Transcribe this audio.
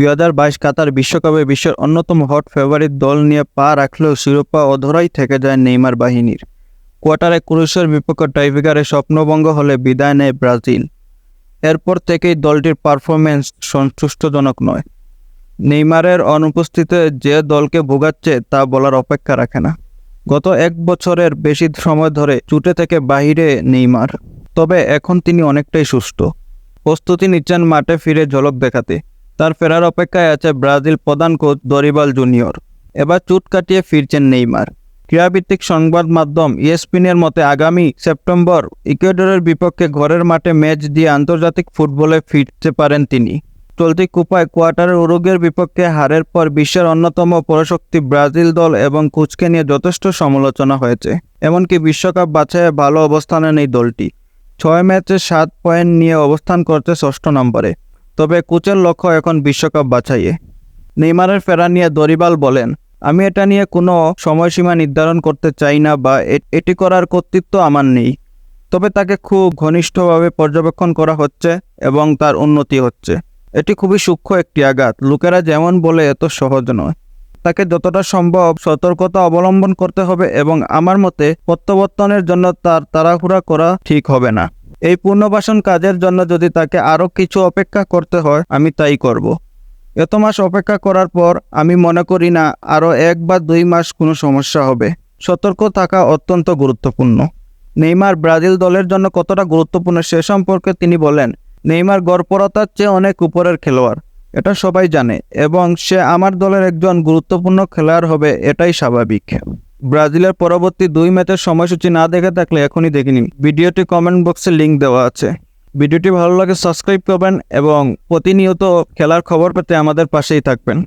দুই হাজার বাইশ কাতার বিশ্বকাপে বিশ্বের অন্যতম হট ফেভারিট দল নিয়ে পা রাখলেও শিরোপা অধরাই থেকে যায় নেইমার বাহিনীর। কোয়ার্টারে ক্রোয়েশিয়ার বিপক্ষে টাইব্রেকারে স্বপ্নভঙ্গ হলে বিদায় নেয় ব্রাজিল। এরপর থেকেই দলটির পারফরমেন্স সন্তুষ্টজনক নয়। নেইমারের অনুপস্থিতিতে যে দলকে ভোগাচ্ছে তা বলার অপেক্ষা রাখে না। গত এক বছরের বেশি সময় ধরে চুটে থেকে বাহিরে নেইমার, তবে এখন তিনি অনেকটাই সুস্থ। প্রস্তুতি নিচ্ছেন মাঠে ফিরে ঝলক দেখাতে। তার ফেরার অপেক্ষায় আছে ব্রাজিল প্রধান কোচ দরিবাল জুনিয়র। এবার চুট কাটিয়ে ফিরছেন নেইমার। ক্রীড়াভিত্তিক সংবাদ মাধ্যম ইএসপিনের মতে আগামী সেপ্টেম্বর ইকুয়েডরের বিপক্ষে ঘরের মাঠে ম্যাচ দিয়ে আন্তর্জাতিক ফুটবলে ফিরতে পারেন তিনি। চলতি কুপায় কোয়ার্টারের উরুগের বিপক্ষে হারের পর বিশ্বের অন্যতম পরাশক্তি ব্রাজিল দল এবং কোচকে নিয়ে যথেষ্ট সমালোচনা হয়েছে। এমনকি বিশ্বকাপ বাছাইয়ে ভালো অবস্থানে নেই দলটি। ছয় ম্যাচে সাত পয়েন্ট নিয়ে অবস্থান করছে ষষ্ঠ নম্বরে। তবে কোচের লক্ষ্য এখন বিশ্বকাপ বাছাইয়ে। নেইমারের ফেরা নিয়ে দরিবাল বলেন, আমি এটা নিয়ে কোনো সময়সীমা নির্ধারণ করতে চাই না বা এটি করার কর্তৃত্ব আমার নেই। তবে তাকে খুব ঘনিষ্ঠভাবে পর্যবেক্ষণ করা হচ্ছে এবং তার উন্নতি হচ্ছে। এটি খুবই সূক্ষ্ম একটি আঘাত। লোকেরা যেমন বলে, এত সহজ নয়। তাকে যতটা সম্ভব সতর্কতা অবলম্বন করতে হবে এবং আমার মতে প্রত্যাবর্তনের জন্য তার তাড়াহুড়া করা ঠিক হবে না। এই পুনর্বাসন কাজের জন্য যদি তাকে আরও কিছু অপেক্ষা করতে হয়, আমি তাই করব। এত মাস অপেক্ষা করার পর আমি মনে করি না আরও এক বা দুই মাস কোনো সমস্যা হবে। সতর্ক থাকা অত্যন্ত গুরুত্বপূর্ণ। নেইমার ব্রাজিল দলের জন্য কতটা গুরুত্বপূর্ণ সে সম্পর্কে তিনি বলেন, নেইমার গড়পরতার চেয়ে অনেক উপরের খেলোয়াড়, এটা সবাই জানে, এবং সে আমার দলের একজন গুরুত্বপূর্ণ খেলোয়াড় হবে, এটাই স্বাভাবিক। ব্রাজিলের পরবর্তী দুই ম্যাচের সময়সূচি না দেখে থাকলে এখনই দেখে নিন। ভিডিওটি কমেন্ট বক্সে লিঙ্ক দেওয়া আছে। ভিডিওটি ভালো লাগে সাবস্ক্রাইব করবেন এবং প্রতিনিয়ত খেলার খবর পেতে আমাদের পাশেই থাকবেন।